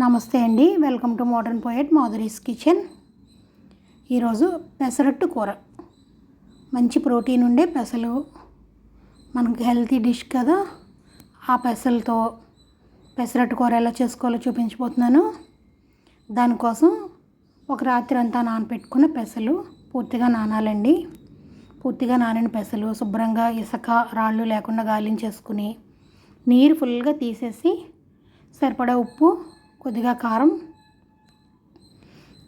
నమస్తే అండి. Welcome to modern poet Madhuri's kitchen. ఈరోజు పెసరట్టు కూర. మంచి ప్రోటీన్ ఉండే పెసలు. మనకు హెల్తీ డిష్ కదా. ఆ పెసలతో పెసరట్టు కూర ఎలా చేసుకోవాలో చూపించబోతున్నాను. దానికోసం ఒక రాత్రి అంతా నానపెట్టుకున్న పెసలు పూర్తిగా నానాలండి. పూర్తిగా నానిన పెసలు శుభ్రంగా ఇసుక రాళ్ళు లేకుండా గాలించేసుకుని నీరు ఫుల్గా తీసేసి సరిపడా ఉప్పు కొద్దిగా కారం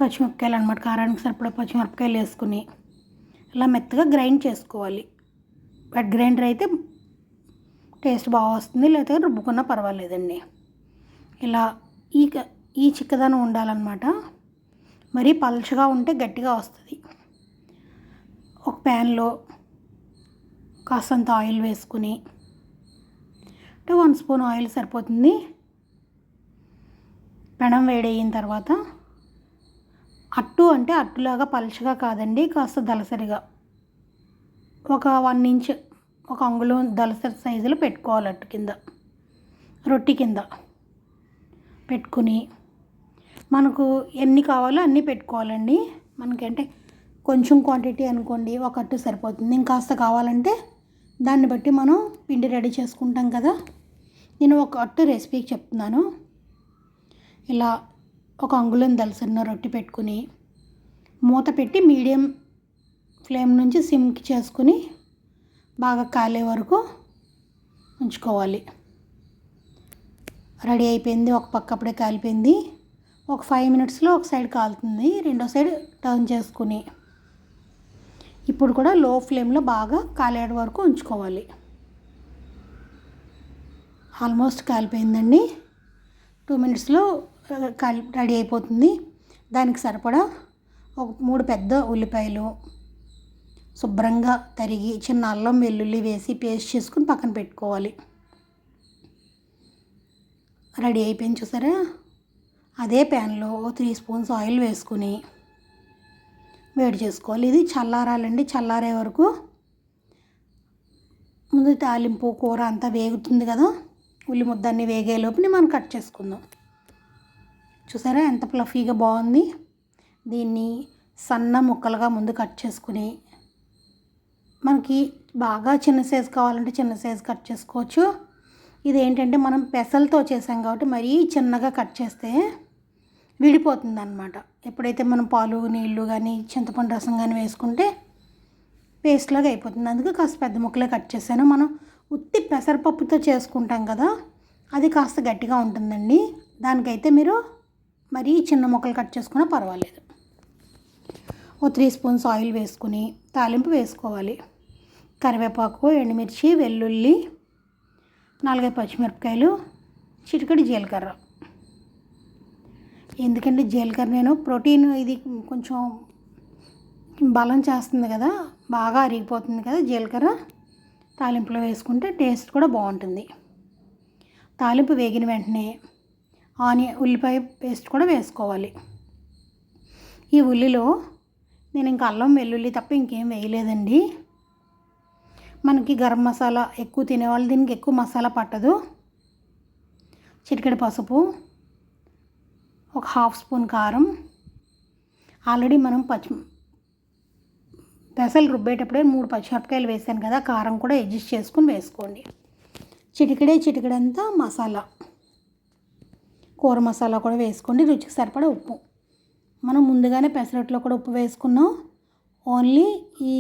పచ్చిమిరపకాయలు అనమాట కారానికి సరిపడా పచ్చిమిరపకాయలు వేసుకుని ఇలా మెత్తగా గ్రైండ్ చేసుకోవాలి. వెట్ గ్రైండర్ అయితే టేస్ట్ బాగా వస్తుంది లేకపోతే రుబ్బుకున్నా పర్వాలేదండి. ఇలా ఈ క- ఈ చిక్కదనం ఉండాలన్నమాట. మరీ పలుచగా ఉంటే గట్టిగా వస్తుంది. ఒక ప్యాన్లో కాస్తంత ఆయిల్ వేసుకుని అంటే వన్ స్పూన్ ఆయిల్ సరిపోతుంది. పెనం వేడయిన తర్వాత అట్టు అంటే అట్టులాగా పలుచగా కాదండి కాస్త దలసరిగా. ఒక వన్ ఇంచ్ ఒక అంగుళం దలసరి సైజులో పెట్టుకోవాలి అట్టు కింద రొట్టి కింద. పెట్టుకుని మనకు ఎన్ని కావాలో అన్నీ పెట్టుకోవాలండి. మనకంటే కొంచెం క్వాంటిటీ అనుకోండి ఒక అట్టు సరిపోతుంది. ఇంకాస్త కావాలంటే దాన్ని బట్టి మనం పిండి రెడీ చేసుకుంటాం కదా. నేను ఒక అట్టు రెసిపీకి చెప్తున్నాను. ఇలా ఒక అంగుళం దలసరిన రొట్టె పెట్టుకుని మూత పెట్టి మీడియం ఫ్లేమ్ నుంచి సిమ్కి చేసుకుని బాగా కాలే వరకు ఉంచుకోవాలి. రెడీ అయిపోయింది. ఒక పక్క అప్పుడే కాలిపోయింది. ఒక ఫైవ్ మినిట్స్లో ఒక సైడ్ కాలుతుంది. రెండో సైడ్ టర్న్ చేసుకుని ఇప్పుడు కూడా లో ఫ్లేమ్లో బాగా కాలే వరకు ఉంచుకోవాలి. ఆల్మోస్ట్ కాలిపోయిందండి. టూ మినిట్స్లో కాలి రెడీ అయిపోతుంది. దానికి సరిపడా ఒక మూడు పెద్ద ఉల్లిపాయలు శుభ్రంగా తరిగి చిన్న అల్లం వెల్లుల్లి వేసి పేస్ట్ చేసుకుని పక్కన పెట్టుకోవాలి. రెడీ అయిపోయింది చూసారా? అదే ప్యాన్లో త్రీ స్పూన్స్ ఆయిల్ వేసుకుని వేడి చేసుకోవాలి. ఇది చల్లారాలండి. చల్లారే వరకు ముందు తాలింపు కూర అంతా వేగుతుంది కదా? ఉల్లి ముద్దన్ని వేగేలోపుని మనం కట్ చేసుకుందాం. చూసారా ఎంత ఫ్లఫీగా బాగుంది? దీన్ని సన్న ముక్కలుగా ముందు కట్ చేసుకుని మనకి బాగా చిన్న సైజ్ కావాలంటే చిన్న సైజు కట్ చేసుకోవచ్చు. ఇది ఏంటంటే మనం పెసలతో చేసాం కాబట్టి మరీ చిన్నగా కట్ చేస్తే విడిపోతుంది అనమాట ఎప్పుడైతే మనం పాలు నీళ్ళు కానీ చింతపండు రసం కానీ వేసుకుంటే పేస్ట్ లాగా అయిపోతుంది. అందుకే కాస్త పెద్ద ముక్కలే కట్ చేశాను. మనం ఉత్తి పెసరపప్పుతో చేసుకుంటాం కదా అది కాస్త గట్టిగా ఉంటుందండి. దానికైతే మీరు మరీ చిన్న ముక్కలు కట్ చేసుకున్నా పర్వాలేదు. ఓ త్రీ స్పూన్స్ ఆయిల్ వేసుకుని తాలింపు వేసుకోవాలి. కరివేపాకు ఎండుమిర్చి వెల్లుల్లి నాలుగైదు పచ్చిమిరపకాయలు చిటికడి జీలకర్ర. ఎందుకంటే జీలకర్ర నేను ప్రోటీన్ ఇది కొంచెం బలం చేస్తుంది కదా బాగా అరిగిపోతుంది కదా జీలకర్ర తాలింపులో వేసుకుంటే టేస్ట్ కూడా బాగుంటుంది. తాలింపు వేగిన వెంటనే ఆనియన్ ఉల్లిపాయ పేస్ట్ కూడా వేసుకోవాలి. ఈ ఉల్లిలో నేను ఇంకా అల్లం వెల్లుల్లి తప్ప ఇంకేం వేయలేదండి. మనకి గరం మసాలా ఎక్కువ తినేవాళ్ళు దీనికి ఎక్కువ మసాలా పట్టదు. చిటికెడు పసుపు ఒక హాఫ్ స్పూన్ కారం. ఆల్రెడీ మనం పచ్చి పెసలు రుబ్బేటప్పుడే మూడు పచ్చిమిరపకాయలు వేసాను కదా కారం కూడా అడ్జస్ట్ చేసుకుని వేసుకోండి. చిటికెడే చిటికెడంతా మసాలా. కూర మసాలా కూడా వేసుకోండి. రుచికి సరిపడా ఉప్పు. మనం ముందుగానే పెసరట్లో కూడా ఉప్పు వేసుకున్నాం. ఓన్లీ ఈ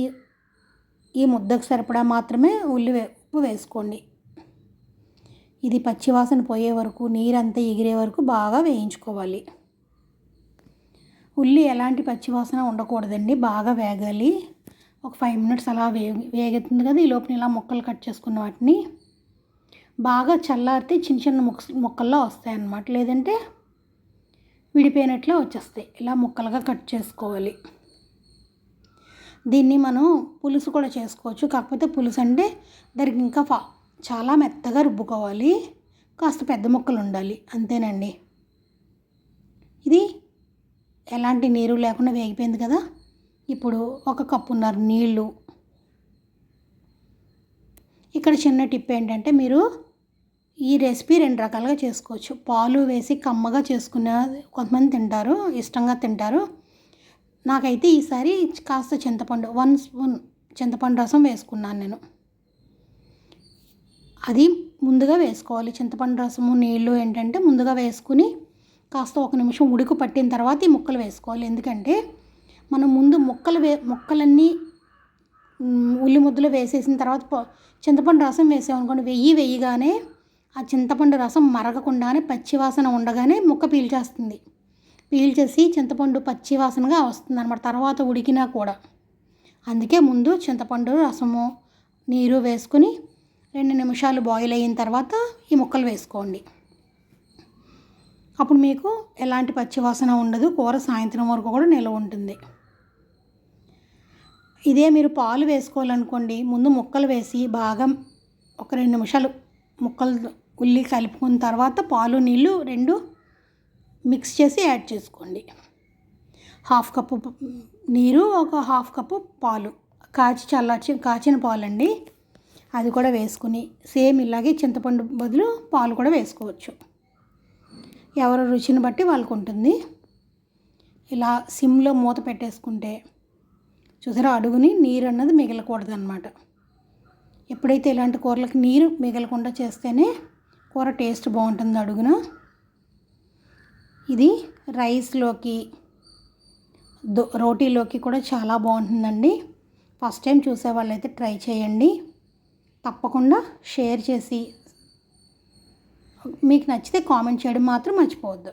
ఈ ముద్దకు సరిపడా మాత్రమే ఉల్లి ఉప్పు వేసుకోండి. ఇది పచ్చివాసన పోయే వరకు నీరంతా ఎగిరే వరకు బాగా వేయించుకోవాలి. ఉల్లి ఎలాంటి పచ్చివాసన ఉండకూడదండి. బాగా వేగాలి. ఒక ఫైవ్ మినిట్స్ అలా వే వేగుతుంది కదా ఈ లోపల ఇలా ముక్కలు కట్ చేసుకున్న వాటిని. బాగా చల్లారితే చిన్న చిన్న ముక్ ముక్కల్లో వస్తాయి అన్నమాట లేదంటే విడిపోయినట్లే వచ్చేస్తాయి. ఇలా ముక్కలుగా కట్ చేసుకోవాలి. దీన్ని మనం పులుసు కూడా చేసుకోవచ్చు. కాకపోతే పులుసు అంటే దానికి ఇంకా ఫా చాలా మెత్తగా రుబ్బుకోవాలి. కాస్త పెద్ద ముక్కలు ఉండాలి. అంతేనండి. ఇది ఎలాంటి నీరు లేకుండా వేగిపోయింది కదా. ఇప్పుడు ఒక కప్పున్నర నీళ్ళు. ఇక్కడ చిన్న టిప్ ఏంటంటే మీరు ఈ రెసిపీ రెండు రకాలుగా చేసుకోవచ్చు. పాలు వేసి కమ్మగా చేసుకునే కొంతమంది తింటారు ఇష్టంగా తింటారు. నాకైతే ఈసారి కాస్త చింతపండు వన్ స్పూన్ చింతపండు రసం వేసుకున్నాను నేను. అది ముందుగా వేసుకోవాలి. చింతపండు రసము నీళ్ళు ఏంటంటే ముందుగా వేసుకుని కాస్త ఒక నిమిషం ఉడుకు పట్టిన తర్వాత ఈ ముక్కలు వేసుకోవాలి. ఎందుకంటే మనం ముందు ముక్కలు వే ముక్కలన్నీ ఉల్లి ముద్దలు వేసేసిన తర్వాత చింతపండు రసం వేసామనుకోండి వెయ్యి వెయ్యిగానే ఆ చింతపండు రసం మరగకుండానే పచ్చివాసన ఉండగానే ముక్క పీల్చేస్తుంది. పీల్చేసి చింతపండు పచ్చివాసనగా వస్తుంది అనమాట తర్వాత ఉడికినా కూడా. అందుకే ముందు చింతపండు రసము నీరు వేసుకుని రెండు నిమిషాలు బాయిల్ అయిన తర్వాత ఈ ముక్కలు వేసుకోండి. అప్పుడు మీకు ఎలాంటి పచ్చివాసన ఉండదు కూర సాయంత్రం వరకు కూడా నిల్వ ఉంటుంది. ఇదే మీరు పాలు వేసుకోవాలనుకోండి ముందు ముక్కలు వేసి బాగా ఒక రెండు నిమిషాలు ముక్కలు ఉల్లి కలుపుకున్న తర్వాత పాలు నీళ్ళు రెండు మిక్స్ చేసి యాడ్ చేసుకోండి. హాఫ్ కప్పు నీరు ఒక హాఫ్ కప్పు పాలు. కాచి చల్లార్చి కాచిన పాలండి. అది కూడా వేసుకుని సేమ్ ఇలాగే చింతపండు బదులు పాలు కూడా వేసుకోవచ్చు. ఎవరి రుచిని బట్టి వాళ్ళకు ఉంటుంది. ఇలా సిమ్లో మూత పెట్టేసుకుంటే చూసారా అడుగుని నీరు అన్నది మిగలకూడదు అనమాట ఎప్పుడైతే ఇలాంటి కూరలకు నీరు మిగలకుండా చేస్తేనే కూర టేస్ట్ బాగుంటుంది అడుగున. ఇది రైస్లోకి దో రోటీలోకి కూడా చాలా బాగుంటుందండి. ఫస్ట్ టైం చూసే వాళ్ళైతే ట్రై చేయండి. తప్పకుండా షేర్ చేసి మీకు నచ్చితే కామెంట్ చేయడం మాత్రం మర్చిపోవద్దు.